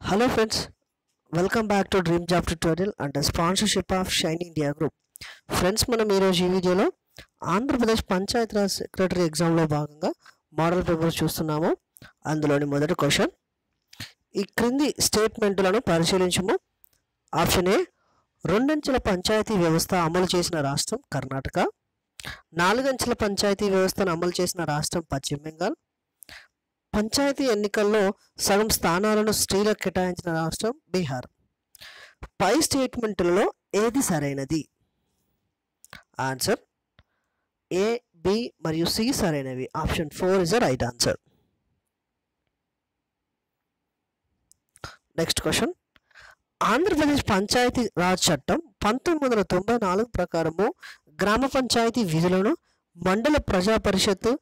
Hello friends welcome back to dream job tutorial and sponsorship of Shine India group friends మనం ఈరోజు ఈ వీడియోలో Andhra Pradesh Panchayati Raj secretary ఎగ్జామ్లో భాగంగా మోడల్ పేపర్ చూస్తున్నాము. అందులోని మొదటి క్వశ్చన్ ఈ క్రింది స్టేట్మెంట్లను పరిశీలించము. ఆప్షన్ ఏ రెండంచెల పంచాయతీ వ్యవస్థ అమలు చేసిన రాష్ట్రం కర్ణాటక. నాలుగంచెల పంచాయతీ వ్యవస్థను అమలు చేసిన రాష్ట్రం పశ్చిమ బెంగాల్. పంచాయతీ ఎన్నికల్లో సగం స్థానాలను స్త్రీలకు కేటాయించిన రాష్ట్రం బీహార్. పై స్టేట్మెంట్లలో ఏది సరైనది? ఆన్సర్ ఏ బి మరియు సి సరైనవి. Option four is the right answer. Next question. Andhra Pradesh Panchayati Raj చట్టం పంతొమ్మిది వందల తొంభై నాలుగు ప్రకారము గ్రామ పంచాయతీ విధులను మండల ప్రజా పరిషత్తు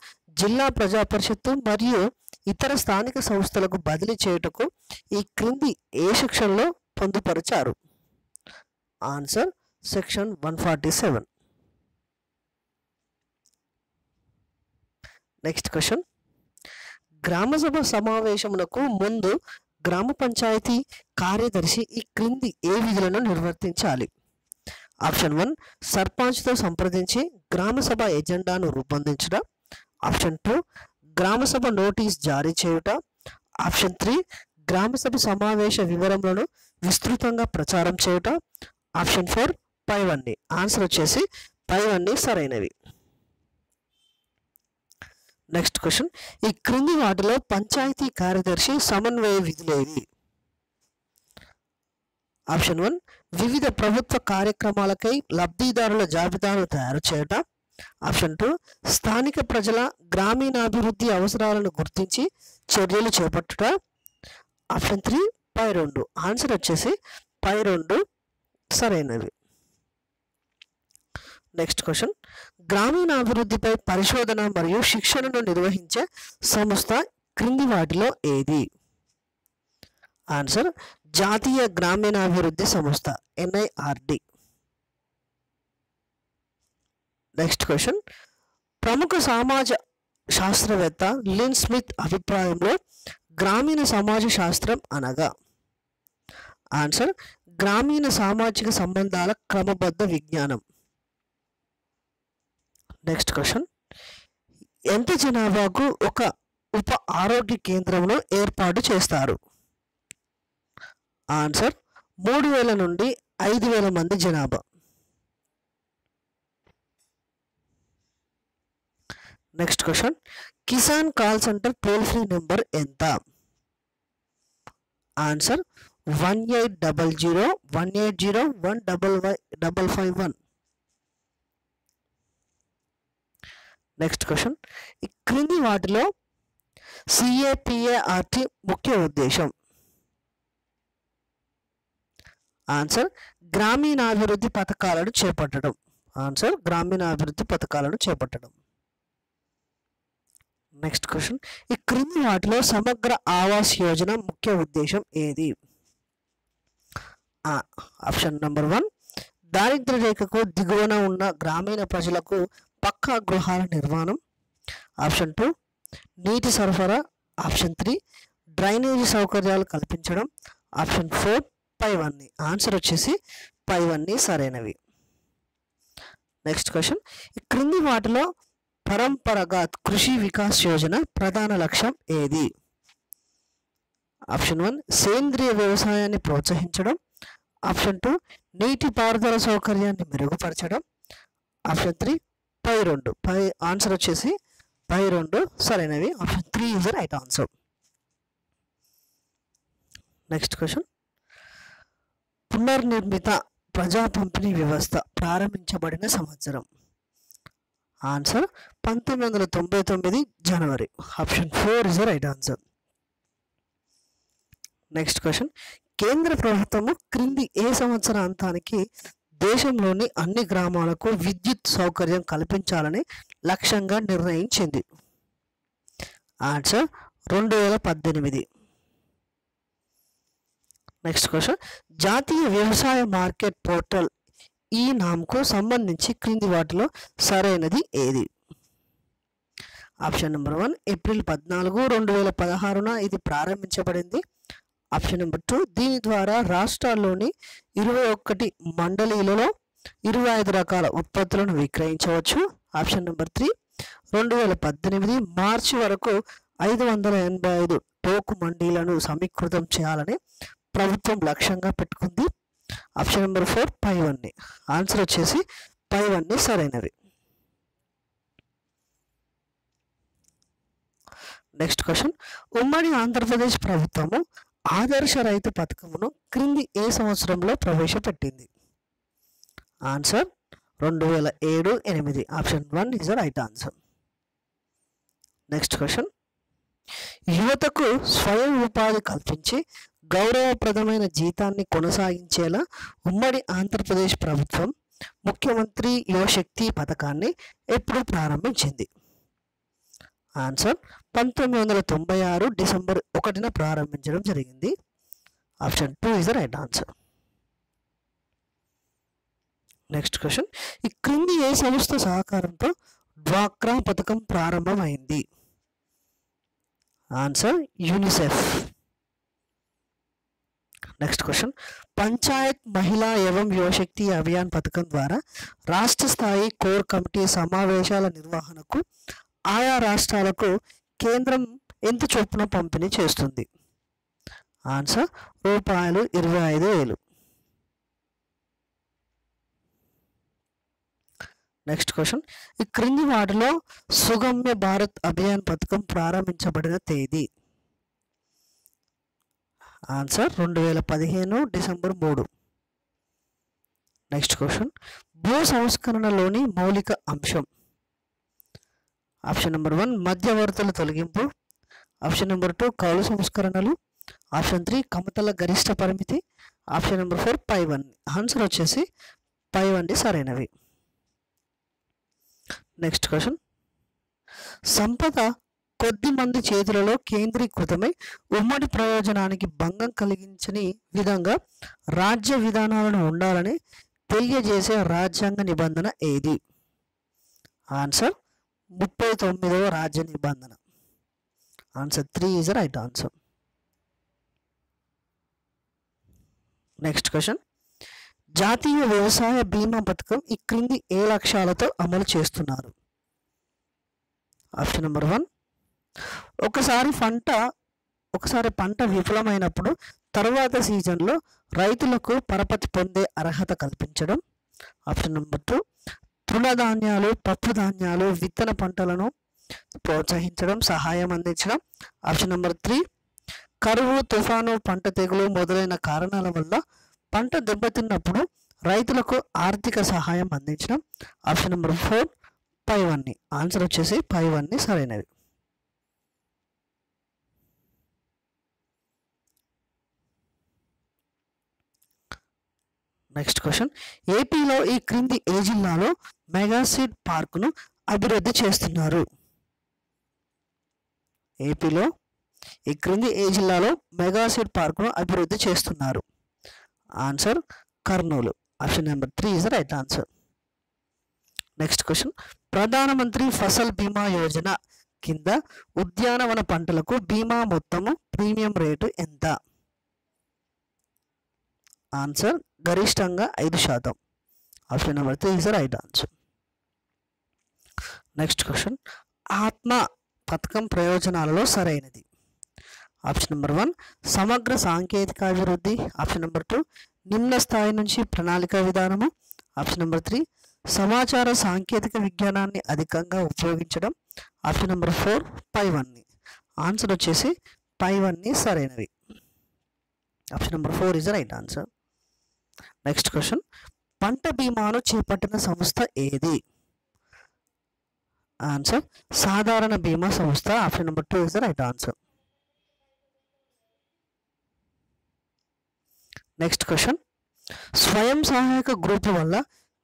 జిల్లా ప్రజా పరిషత్తు మరియు ఇతర స్థానిక సంస్థలకు బదిలీ చేయుటకు ఈ క్రింది ఏ సెక్షన్లో పొందుపరిచారు? Answer section one forty seven. Next question. Gram sabha సమావేశమునకు ముందు గ్రామ పంచాయతీ కార్యదర్శి ఈ క్రింది ఏ విధులను నిర్వర్తించాలి? ఆప్షన్ వన్ సర్పంచ్తో సంప్రదించి గ్రామసభ ఎజెండాను రూపొందించడం. ఆప్షన్ టూ గ్రామసభ నోటీస్ జారీ చేయుట. ఆప్షన్ త్రీ గ్రామసభ సమావేశ వివరములను విస్తృతంగా ప్రచారం చేయుట. ఆప్షన్ ఫోర్ పైవన్నీ ఆన్సర్ వచ్చేసి పైవన్నీ సరైనవి. Next question. ఈ క్రింది వాటిలో పంచాయతీ కార్యదర్శి సమన్వయ విధులేవి ఆప్షన్ వన్ వివిధ ప్రభుత్వ కార్యక్రమాలకై లబ్ధిదారుల జాబితాను తయారు చేయటం. ఆప్షన్ టూ స్థానిక ప్రజల గ్రామీణాభివృద్ధి అవసరాలను గుర్తించి చర్యలు చేపట్టుట. ఆప్షన్ త్రీ పై రెండు. ఆన్సర్ వచ్చేసి పై రెండు సరైనవి. Next question. గ్రామీణాభివృద్ధిపై పరిశోధన మరియు శిక్షణను నిర్వహించే సంస్థ క్రింది వాటిలో ఏది? ఆన్సర్ జాతీయ గ్రామీణాభివృద్ధి సంస్థ ఎన్ఐఆర్డి. నెక్స్ట్ క్వశ్చన్ ప్రముఖ సమాజ శాస్త్రవేత్త లిన్ స్మిత్ అభిప్రాయంలో గ్రామీణ సమాజ శాస్త్రం అనగా? ఆన్సర్ గ్రామీణ సామాజిక సంబంధాల క్రమబద్ధ విజ్ఞానం. నెక్స్ట్ క్వశ్చన్ ఎంత జనాభాకు ఒక ఉప ఆరోగ్య కేంద్రంలో ఏర్పాటు చేస్తారు? ఆన్సర్ మూడు వేల నుండి ఐదు వేల మంది జనాభా. Next question Kisan call centre toll free number ఎంత? Answer one eight double zero one eight zero one double Y double five one next question ఈ క్రింది వాటిలో సిఏపిఏఆర్టీ ముఖ్య ఉద్దేశం. ఆన్సర్ గ్రామీణాభివృద్ధి పథకాలను చేపట్టడం. ఆన్సర్ గ్రామీణాభివృద్ధి పథకాలను చేపట్టడం. నెక్స్ట్ క్వశ్చన్ ఈ క్రింది వాటిలో సమగ్ర ఆవాస్ యోజన ముఖ్య ఉద్దేశం ఏది? ఆప్షన్ నెంబర్ వన్ దారిద్ర రేఖకు దిగువన ఉన్న గ్రామీణ ప్రజలకు పక్కా గృహాల నిర్మాణం. ఆప్షన్ టూ నీటి సరఫరా. ఆప్షన్ త్రీ డ్రైనేజీ సౌకర్యాలు కల్పించడం. ఆప్షన్ ఫోర్ పైవన్నీ ఆన్సర్ వచ్చేసి పైవన్నీ సరైనవి. నెక్స్ట్ క్వశ్చన్ ఈ క్రింది వాటిలో పరంపరగత్ కృషి వికాస్ యోజన ప్రధాన లక్ష్యం ఏది? ఆప్షన్ వన్ సేంద్రియ వ్యవసాయాన్ని ప్రోత్సహించడం. ఆప్షన్ టూ నీటి పారుదల సౌకర్యాన్ని మెరుగుపరచడం. ఆప్షన్ త్రీ పై రెండు. పై ఆన్సర్ వచ్చేసి పై రెండు సరైనవి. Option three is right answer. Next question. పునర్నిర్మిత ప్రజా పంపిణీ వ్యవస్థ ప్రారంభించబడిన సంవత్సరం. ఆన్సర్ పంతొమ్మిది వందల తొంభై తొమ్మిది జనవరి option four is right answer next question కేంద్ర ప్రభుత్వము క్రింది ఏ సంవత్సరాంతానికి దేశంలోని అన్ని గ్రామాలకు విద్యుత్ సౌకర్యం కల్పించాలని లక్ష్యంగా నిర్ణయించింది? ఆన్సర్ రెండు వేల పద్దెనిమిది. నెక్స్ట్ క్వశ్చన్ జాతీయ వ్యవసాయ మార్కెట్ పోర్టల్ ఈ నామ్కు సంబంధించి క్రింది వాటిలో సరైనది ఏది? ఆప్షన్ నెంబర్ వన్ ఏప్రిల్ పద్నాలుగు రెండు వేల పదహారున ఇది ప్రారంభించబడింది. ఆప్షన్ నెంబర్ టూ దీని ద్వారా రాష్ట్రాల్లోని ఇరవై ఒక్కటి మండలీలలో ఇరవై ఐదు రకాల ఉత్పత్తులను విక్రయించవచ్చు. ఆప్షన్ నెంబర్ త్రీ రెండు వేల పద్దెనిమిది మార్చి వరకు ఐదు వందల ఎనభై ఐదు టోకు మండీలను సమీకృతం చేయాలని ప్రభుత్వం లక్ష్యంగా పెట్టుకుంది. ఆప్షన్ నెంబర్ ఫోర్ పైవన్నీ ఆన్సర్ వచ్చేసి పై వన్ని సరైనవి నెక్స్ట్ క్వశ్చన్ ఉమ్మడి ఆంధ్రప్రదేశ్ ప్రభుత్వము ఆదర్శ రైతు పథకమును క్రింది ఏ సంవత్సరంలో ప్రవేశపెట్టింది? ఆన్సర్ రెండు వేల ఏడు ఎనిమిది. Option one is the right answer next question యువతకు స్వయం ఉపాధి కల్పించి గౌరవప్రదమైన జీతాన్ని కొనసాగించేలా ఉమ్మడి ఆంధ్రప్రదేశ్ ప్రభుత్వం ముఖ్యమంత్రి యువశక్తి పథకాన్ని ఎప్పుడు ప్రారంభించింది. ఆన్సర్ పంతొమ్మిది వందల తొంభై ఆరు డిసెంబర్ ఒకటిన ప్రారంభించడం జరిగింది. Option two is the right answer. Next question ఈ క్రింది ఏ సంస్థ సహకారంతో డ్వాక్రా పథకం ప్రారంభమైంది? Answer UNICEF. Next question Panchayat Mahila Evam Yuvashakti Abhiyan పథకం ద్వారా రాష్ట్ర స్థాయి కోర్ కమిటీ సమావేశాల నిర్వహణకు ఆయా రాష్ట్రాలకు కేంద్రం ఎంత చొప్పున పంపిణీ చేస్తుంది? ఆన్సర్ రూపాయలు ఇరవై ఐదు వేలు. నెక్స్ట్ క్వశ్చన్ ఈ క్రింది వాటిలో సుగమ్య భారత్ అభియాన్ పథకం ప్రారంభించబడిన తేదీ. ఆన్సర్ రెండు వేల పదిహేను డిసెంబర్ మూడు. Next question. భూ సంస్కరణలోని మౌలిక అంశం. ఆప్షన్ నెంబర్ వన్ మధ్యవర్తుల తొలగింపు. ఆప్షన్ నెంబర్ టూ కౌలు సంస్కరణలు. ఆప్షన్ త్రీ కమతల గరిష్ట పరిమితి. ఆప్షన్ నెంబర్ ఫోర్ పై వన్. ఆన్సర్ వచ్చేసి పై వండి సరైనవి. Next question. సంపద కొద్ది మంది చేతులలో కేంద్రీకృతమై ఉమ్మడి ప్రయోజనానికి భంగం కలిగించని విధంగా రాజ్య విధానాలను ఉండాలని తెలియజేసే రాజ్యాంగ నిబంధన ఏది? ఆన్సర్ ముప్పై తొమ్మిదవ రాజ్య నిబంధన. Answer three is right answer next question జాతీయ వ్యవసాయ బీమా పథకం ఈ క్రింది ఏ లక్ష్యాలతో అమలు చేస్తున్నారు? ఆప్షన్ నెంబర్ వన్ ఒకసారి పంట ఒకసారి పంట విఫలమైనప్పుడు తరువాత సీజన్లో రైతులకు పరపతి పొందే అర్హత కల్పించడం. ఆప్షన్ నెంబర్ టూ తృణధాన్యాలు పప్పు ధాన్యాలు విత్తన పంటలను ప్రోత్సహించడం సహాయం అందించడం. ఆప్షన్ నెంబర్ త్రీ కరువు తుఫాను పంట తెగులు మొదలైన కారణాల వల్ల పంట దెబ్బతిన్నప్పుడు రైతులకు ఆర్థిక సహాయం అందించడం. ఆప్షన్ నెంబర్ ఫోర్ పైవన్నీ ఆన్సర్ వచ్చేసి పైవన్నీ సరైనవి. నెక్స్ట్ క్వశ్చన్ ఏపీలో ఈ క్రింది ఏ జిల్లాలో మెగాసీడ్ పార్కును అభివృద్ధి చేస్తున్నారు? ఏపీలో ఈ క్రింది ఏ జిల్లాలో మెగాసీడ్ పార్కును అభివృద్ధి చేస్తున్నారు? Answer Kurnool. Option number three is the right answer next question Pradhanmantri Fasal Bima Yojana కింద ఉద్యానవన పంటలకు బీమా మొత్తము ప్రీమియం రేటు ఎంత? ఆన్సర్ గరిష్టంగా ఐదు శాతం. Option number three is right answer. Next question. ఆత్మ పథకం ప్రయోజనాలలో సరైనది. ఆప్షన్ నెంబర్ వన్ సమగ్ర సాంకేతిక అభివృద్ధి ఆప్షన్ నెంబర్ టూ నిమ్న స్థాయి నుంచి ప్రణాళిక విధానము. ఆప్షన్ నెంబర్ త్రీ సమాచార సాంకేతిక విజ్ఞానాన్ని అధికంగా ఉపయోగించడం. ఆప్షన్ నెంబర్ ఫోర్ పైవన్నీ ఆన్సర్ వచ్చేసి పైవన్నీ సరైనవి. Option number four is right answer. Next question పంట బీమాను చేపట్టిన సంస్థ ఏది? ఆన్సర్ సాధారణ బీమా సంస్థ. Option number two is the right answer next question స్వయం సహాయక గ్రూపు వల్ల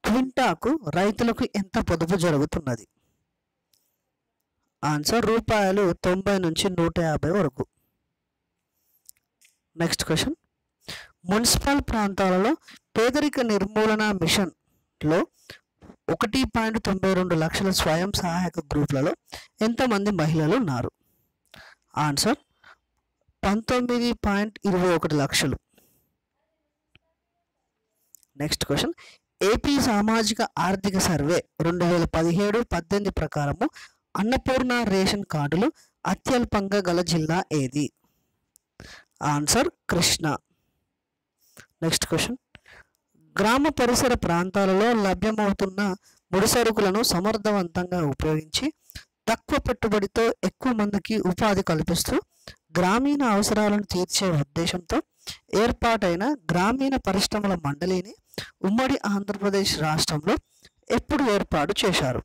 క్వింటాకు రైతులకు ఎంత పొదుపు జరుగుతున్నది? ఆన్సర్ రూపాయలు తొంభై నుంచి నూట యాభై వరకు. నెక్స్ట్ క్వశ్చన్ మున్సిపల్ ప్రాంతాలలో పేదరిక నిర్మూలన మిషన్లో ఒకటి పాయింట్ తొంభై రెండు లక్షల స్వయం సహాయక గ్రూపులలో ఎంతమంది మహిళలు ఉన్నారు? ఆన్సర్ పంతొమ్మిది పాయింట్ ఇరవై ఒకటి లక్షలు. నెక్స్ట్ క్వశ్చన్ ఏపీ సామాజిక ఆర్థిక సర్వే రెండు వేల పదిహేడు పద్దెనిమిది ప్రకారము అన్నపూర్ణ రేషన్ కార్డులు అత్యల్పంగా గల జిల్లా ఏది? ఆన్సర్ కృష్ణ. నెక్స్ట్ క్వశ్చన్ గ్రామ పరిసర ప్రాంతాలలో లభ్యమవుతున్న ముడి సరుకులను సమర్థవంతంగా ఉపయోగించి తక్కువ పెట్టుబడితో ఎక్కువ మందికి ఉపాధి కల్పిస్తూ గ్రామీణ అవసరాలను తీర్చే ఉద్దేశంతో ఏర్పాటైన గ్రామీణ పరిశ్రమల మండలిని ఉమ్మడి ఆంధ్రప్రదేశ్ రాష్ట్రంలో ఎప్పుడు ఏర్పాటు చేశారు?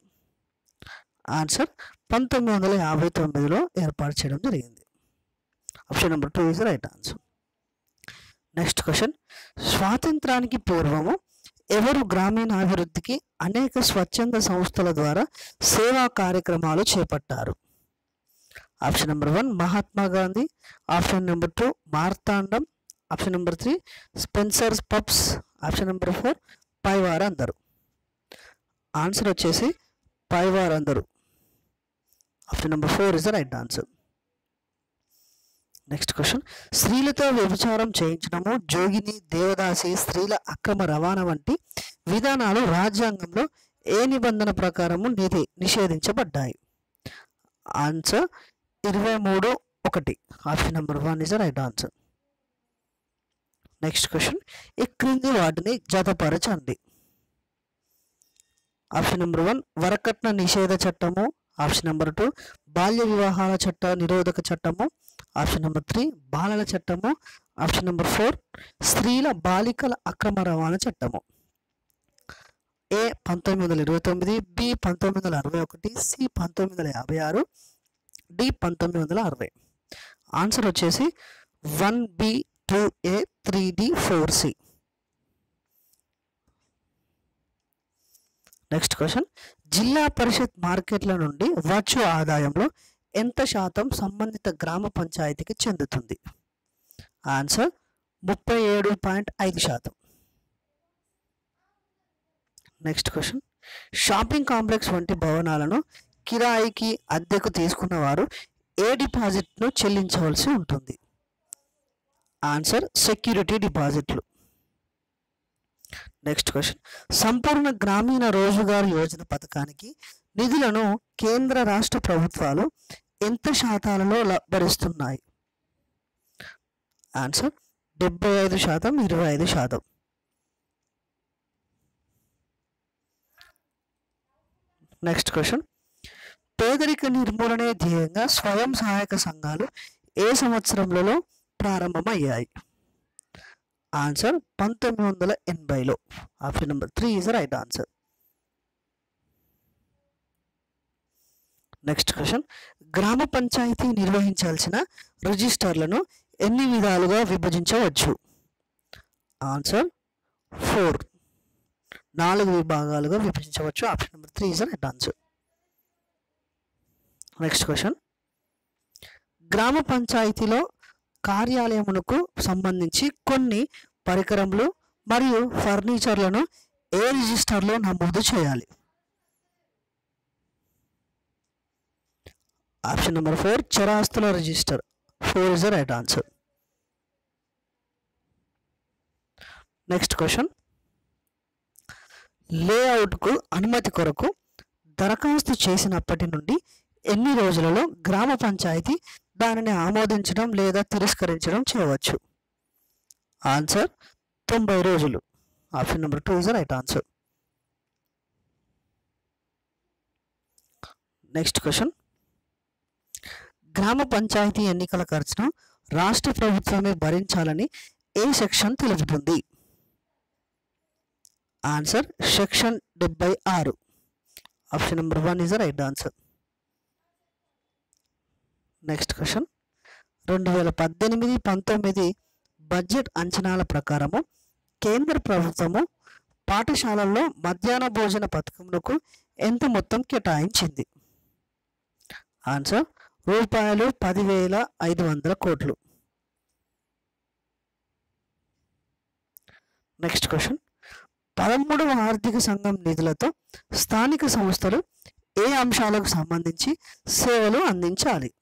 ఆన్సర్ పంతొమ్మిది వందల యాభై తొమ్మిదిలో ఏర్పాటు చేయడం జరిగింది. Option number two is right answer next question స్వాతంత్రానికి పూర్వము ఎవరు గ్రామీణాభివృద్ధికి అనేక స్వచ్ఛంద సంస్థల ద్వారా సేవా కార్యక్రమాలు చేపట్టారు? Option number one Mahatma Gandhi. Option number two Marthandam. Option number three Spencer's పబ్స్. ఆప్షన్ నెంబర్ ఫోర్ పైవారు అందరు. ఆన్సర్ వచ్చేసి పైవారు అందరు. Option number four is the right answer next question స్త్రీలతో వ్యభిచారం చేయించడము జోగిని దేవదాసి స్త్రీల అక్రమ రవాణా వంటి విధానాలు రాజ్యాంగంలో ఏ నిబంధన ప్రకారము నిధి నిషేధించబడ్డాయి? ఆన్సర్ ఇరవై మూడు ఒకటి. Option number one is right answer next question ఈ క్రింది వాటిని జతపరచండి. ఆప్షన్ నెంబర్ వన్ వరకట్న నిషేధ చట్టము ఆప్షన్ నెంబర్ టూ బాల్య వివాహాల చట్ట నిరోధక చట్టము. ఆప్షన్ నెంబర్ త్రీ బాలల చట్టము. ఆప్షన్ నెంబర్ ఫోర్ స్త్రీల బాలికల అక్రమ రవాణా చట్టము. ఏ పంతొమ్మిది వందల ఇరవై తొమ్మిది బి పంతొమ్మిది వందల అరవై ఒకటి సి పంతొమ్మిది వందల యాభై ఆరు డి పంతొమ్మిది వందల అరవై. ఆన్సర్ వచ్చేసి one B two A three D four C. Next question జిల్లా పరిషత్ మార్కెట్ల నుండి వచ్చు ఆదాయంలో ఎంత శాతం సంబంధిత గ్రామ పంచాయతీకి చెందుతుంది? ఆన్సర్ ముప్పై ఏడు పాయింట్ ఐదు శాతం. Next question. షాపింగ్ కాంప్లెక్స్ వంటి భవనాలను కిరాయికి అద్దెకు తీసుకున్న వారు ఏ డిపాజిట్ను చెల్లించవలసి ఉంటుంది? ఆన్సర్ సెక్యూరిటీ డిపాజిట్లు. నెక్స్ట్ క్వశ్చన్ సంపూర్ణ గ్రామీణ రోజుగారు యోజన పథకానికి నిధులను కేంద్ర రాష్ట్ర ప్రభుత్వాలు ఎంత శాతాలలో భరిస్తున్నాయి ఆన్సర్ డెబ్బై ఐదు శాతం ఇరవై ఐదు శాతం. నెక్స్ట్ క్వశ్చన్ పేదరిక నిర్మూలనే ధ్యేయంగా స్వయం సహాయక సంఘాలు ఏ సంవత్సరంలో ప్రారంభమయ్యాయి? ఆన్సర్ పంతొమ్మిది వందల ఎనభైలో. Option number three is right answer next question గ్రామ పంచాయతీ నిర్వహించాల్సిన రిజిస్టర్లను ఎన్ని విధాలుగా విభజించవచ్చు? ఆన్సర్ ఫోర్ నాలుగు విభాగాలుగా విభజించవచ్చు. Option number three is right answer next question గ్రామ పంచాయతీలో కార్యాలయమునకు సంబంధించి కొన్ని పరికరములు మరియు ఫర్నిచర్లను ఏ రిజిస్టర్లో నమోదు చేయాలి? Option number four చరాస్తుల register. Four is the right answer next question లేఅవుట్కు అనుమతి కొరకు దరఖాస్తు చేసినప్పటి నుండి ఎన్ని రోజులలో గ్రామ పంచాయతీ దానిని ఆమోదించడం లేదా తిరస్కరించడం చేయవచ్చు. ఆన్సర్ తొంభై రోజులు. Option number two is right answer next question గ్రామ పంచాయతీ ఎన్నికల ఖర్చును రాష్ట్ర ప్రభుత్వమే భరించాలని ఏ సెక్షన్ తెలుపుతుంది? ఆన్సర్ సెక్షన్ డెబ్బై ఆరు. Option number one is right answer next question రెండు వేల పద్దెనిమిది పంతొమ్మిది బడ్జెట్ అంచనాల ప్రకారము కేంద్ర ప్రభుత్వము పాఠశాలల్లో మధ్యాహ్న భోజన పథకమునకు ఎంత మొత్తం కేటాయించింది? ఆన్సర్ రూపాయలు పదివేల ఐదు వందల కోట్లు. నెక్స్ట్ క్వశ్చన్ పదమూడవ ఆర్థిక సంఘం నిధులతో స్థానిక సంస్థలు ఏ అంశాలకు సంబంధించి సేవలు అందించాలి?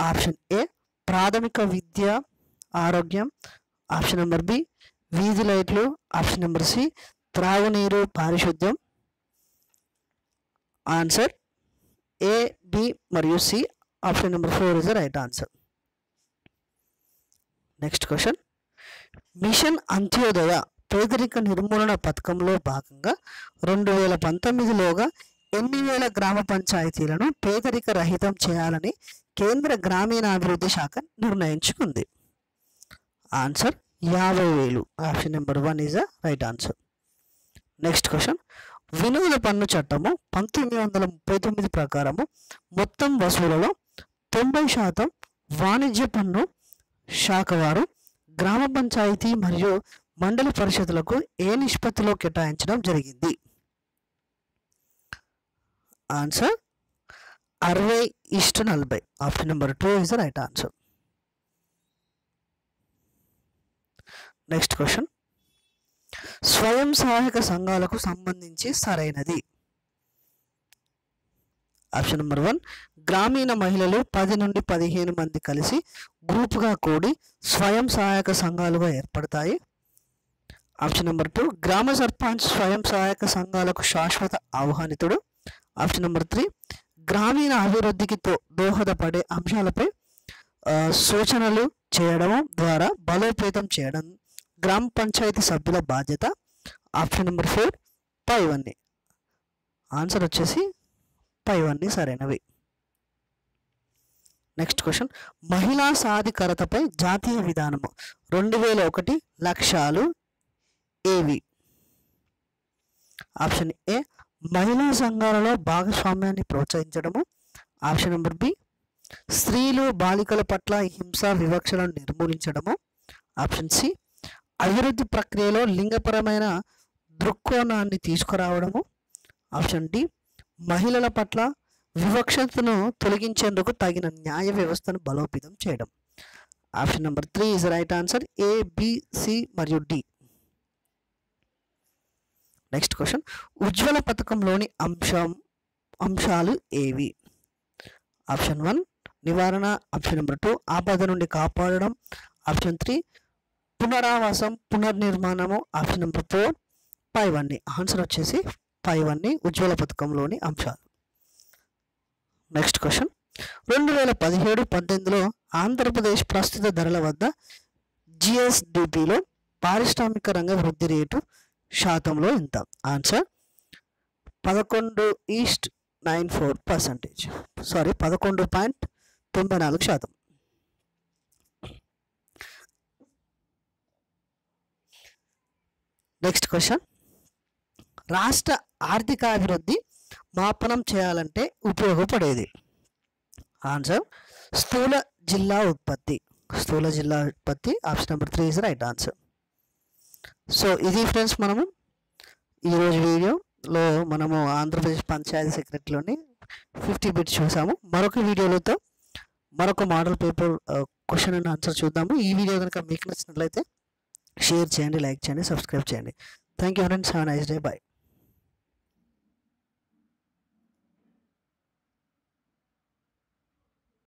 ఆప్షన్ ఏ ప్రాథమిక విద్య ఆరోగ్యం. ఆప్షన్ నెంబర్ బి వీధి లైట్లు. ఆప్షన్ నెంబర్ సి త్రాగునీరు పారిశుద్ధ్యం. ఆన్సర్ ఏ బి మరియు C. Option number four is the right answer. Next question. Mission Antyodaya పేదరిక నిర్మూలన పథకంలో భాగంగా రెండు వేల పంతొమ్మిదిలోగా ఎన్ని వేల గ్రామ పంచాయతీలను పేదరిక రహితం చేయాలని కేంద్ర గ్రామీణాభివృద్ధి శాఖ నిర్ణయించుకుంది. ఆన్సర్ యాభై వేలు. Option number one is a right answer next question వినోద పన్ను చట్టము పంతొమ్మిది వందల ముప్పై తొమ్మిది ప్రకారము మొత్తం వసూలలో తొంభై శాతం వాణిజ్య పన్ను శాఖ వారు గ్రామ పంచాయతీ మరియు మండలి పరిషత్లకు ఏ నిష్పత్తిలో కేటాయించడం జరిగింది? ఆన్సర్ అరవై ఇష్టు నలభై. Option number two is the right answer next question స్వయం సహాయక సంఘాలకు సంబంధించి సరైనది. ఆప్షన్ నెంబర్ వన్ గ్రామీణ మహిళలు పది నుండి పదిహేను మంది కలిసి గ్రూపుగా కూడి స్వయం సహాయక సంఘాలుగా ఏర్పడతాయి. ఆప్షన్ నెంబర్ టూ గ్రామ సర్పంచ్ స్వయం సహాయక సంఘాలకు శాశ్వత ఆహ్వానితుడు. ఆప్షన్ నెంబర్ త్రీ గ్రామీణ అభివృద్ధికి దోహదపడే అంశాలపై సూచనలు చేయడం ద్వారా బలోపేతం చేయడం గ్రామ పంచాయతీ సభ్యుల బాధ్యత ఆప్షన్ నెంబర్ ఫోర్ పైవన్నీ ఆన్సర్ వచ్చేసి పైవన్నీ సరైనవి. Next question. మహిళా సాధికారతపై జాతీయ విధానము. రెండు వేల ఒకటి లక్ష్యాలు ఏవి? ఆప్షన్ ఏ మహిళా సంఘాలలో భాగస్వామ్యాన్ని ప్రోత్సహించడము. ఆప్షన్ నెంబర్ బి స్త్రీలు బాలికల పట్ల హింస వివక్షలను నిర్మూలించడము. ఆప్షన్ సి అభివృద్ధి ప్రక్రియలో లింగపరమైన దృక్కోణాన్ని తీసుకురావడము. ఆప్షన్ డి మహిళల పట్ల వివక్షతను తొలగించేందుకు తగిన న్యాయ వ్యవస్థను బలోపేతం చేయడం. Option number three is right answer. A B C మరియు డి. నెక్స్ట్ క్వశ్చన్ ఉజ్వల పథకంలోని అంశం అంశాలు ఏవి? ఆప్షన్ వన్ నివారణ. ఆప్షన్ నెంబర్ టూ ఆపద నుండి కాపాడడం. ఆప్షన్ త్రీ పునరావాసం పునర్నిర్మాణము. ఆప్షన్ నెంబర్ ఫోర్ పైవన్నీ ఆన్సర్ వచ్చేసి ఫైవ్ అన్ని ఉజ్వల పథకంలోని అంశాలు. నెక్స్ట్ క్వశ్చన్ రెండు వేల పదిహేడు పద్దెనిమిదిలో ఆంధ్రప్రదేశ్ ప్రస్తుత ధరల వద్ద జిఎస్డిపిలో పారిశ్రామిక రంగ వృద్ధి రేటు శాతంలో ఎంత ఆన్సర్ పదకొండు east nine four percentage. Sorry పదకొండు పాయింట్ తొంభై నాలుగు శాతం. నెక్స్ట్ క్వశ్చన్ రాష్ట్ర ఆర్థిక అభివృద్ధి మాపనం చేయాలంటే ఉపయోగపడేది? ఆన్సర్ స్థూల జిల్లా ఉత్పత్తి. స్థూల జిల్లా ఉత్పత్తి option number three is right answer so ఇది ఫ్రెండ్స్ మనము ఈరోజు వీడియోలో మనము ఆంధ్రప్రదేశ్ పంచాయతీ సెక్రటరీలోని ఫిఫ్టీ బిట్స్ చూసాము. మరొక వీడియోలతో మరొక model paper question and answer చూద్దాము. ఈ వీడియో కనుక మీకు నచ్చినట్లయితే షేర్ చేయండి లైక్ చేయండి సబ్స్క్రైబ్ చేయండి. Thank you friends have nice day bye